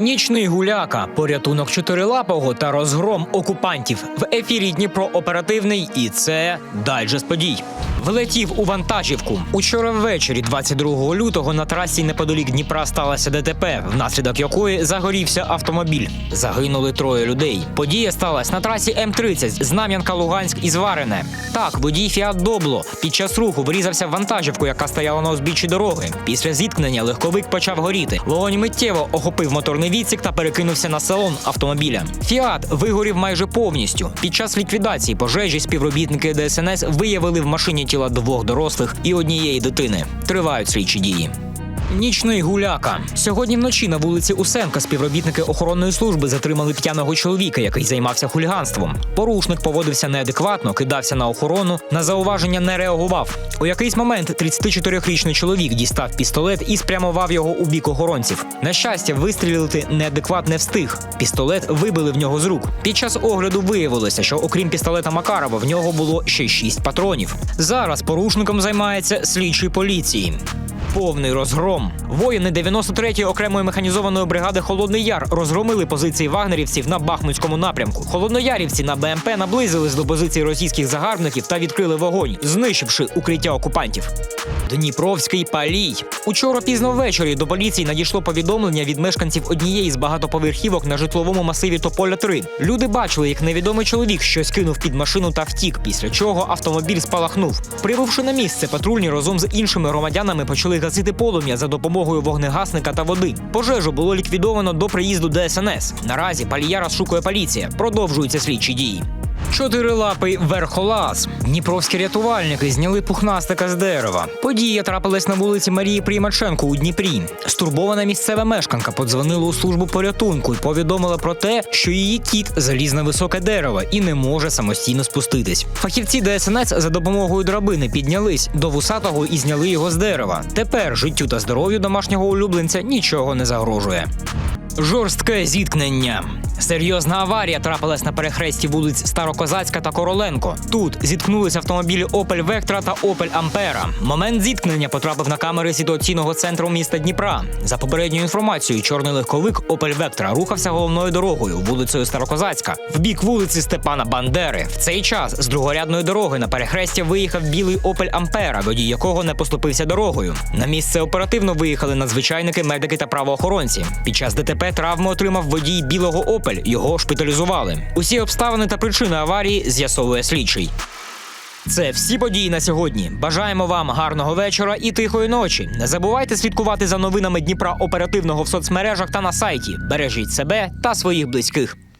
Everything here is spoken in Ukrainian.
Нічний гуляка, порятунок чотирилапого та розгром окупантів в ефірі Дніпро оперативний, і це дайджест подій. Влетів у вантажівку. Учора ввечері, 22 лютого, на трасі неподалік Дніпра сталося ДТП, внаслідок якої загорівся автомобіль. Загинули троє людей. Подія сталася на трасі М30 Знам'янка Луганськ і Зварене. Так, водій Фіат Добло під час руху врізався в вантажівку, яка стояла на узбіччі дороги. Після зіткнення легковик почав горіти. Вогонь миттєво охопив моторний відсік та перекинувся на салон автомобіля. Фіат вигорів майже повністю. Під час ліквідації пожежі співробітники ДСНС виявили в машині тіла двох дорослих і однієї дитини. Тривають слідчі дії. Нічний гуляка. Сьогодні вночі на вулиці Усенка співробітники охоронної служби затримали п'яного чоловіка, який займався хуліганством. Порушник поводився неадекватно, кидався на охорону, на зауваження не реагував. У якийсь момент 34-річний чоловік дістав пістолет і спрямував його у бік охоронців. На щастя, вистрілити неадекват не встиг. Пістолет вибили в нього з рук. Під час огляду виявилося, що окрім пістолета Макарова, в нього було ще шість патронів. Зараз порушником займається слідчий поліції. Повний розгром. Воїни 93-ї окремої механізованої бригади Холодний Яр розгромили позиції вагнерівців на Бахмутському напрямку. Холодноярівці на БМП наблизились до позицій російських загарбників та відкрили вогонь, знищивши укриття окупантів. Дніпровський палій. Учора пізно ввечері до поліції надійшло повідомлення від мешканців однієї з багатоповерхівок на житловому масиві Тополя 3 Люди бачили, як невідомий чоловік щось кинув під машину та втік, після чого автомобіль спалахнув. Прибувши на місце, патрульні разом з іншими громадянами почали гасити полум'я за допомогою вогнегасника та води. Пожежу було ліквідовано до приїзду ДСНС. Наразі палія розшукує поліція. Продовжуються слідчі дії. Чотирилапий верхолаз. Дніпровські рятувальники зняли пухнастика з дерева. Подія трапилась на вулиці Марії Приймаченко у Дніпрі. Стурбована місцева мешканка подзвонила у службу порятунку і повідомила про те, що її кіт заліз на високе дерево і не може самостійно спуститись. Фахівці ДСНС за допомогою драбини піднялись до вусатого і зняли його з дерева. Тепер життю та здоров'ю домашнього улюбленця нічого не загрожує. Жорстке зіткнення. Серйозна аварія трапилась на перехресті вулиць Старокозацька та Короленко. Тут зіткнулись автомобілі Opel Vectra та Opel Ampera. Момент зіткнення потрапив на камери ситуаційного центру міста Дніпра. За попередньою інформацією, чорний легковик Opel Vectra рухався головною дорогою вулицею Старокозацька в бік вулиці Степана Бандери. В цей час з другорядної дороги на перехрестя виїхав білий Opel Ampera, водій якого не поступився дорогою. На місце оперативно виїхали надзвичайники, медики та правоохоронці. Під час ДТП травму отримав водій білого Opel. Його шпиталізували. Усі обставини та причини аварії з'ясовує слідчий. Це всі події на сьогодні. Бажаємо вам гарного вечора і тихої ночі. Не забувайте слідкувати за новинами Дніпра оперативного в соцмережах та на сайті. Бережіть себе та своїх близьких.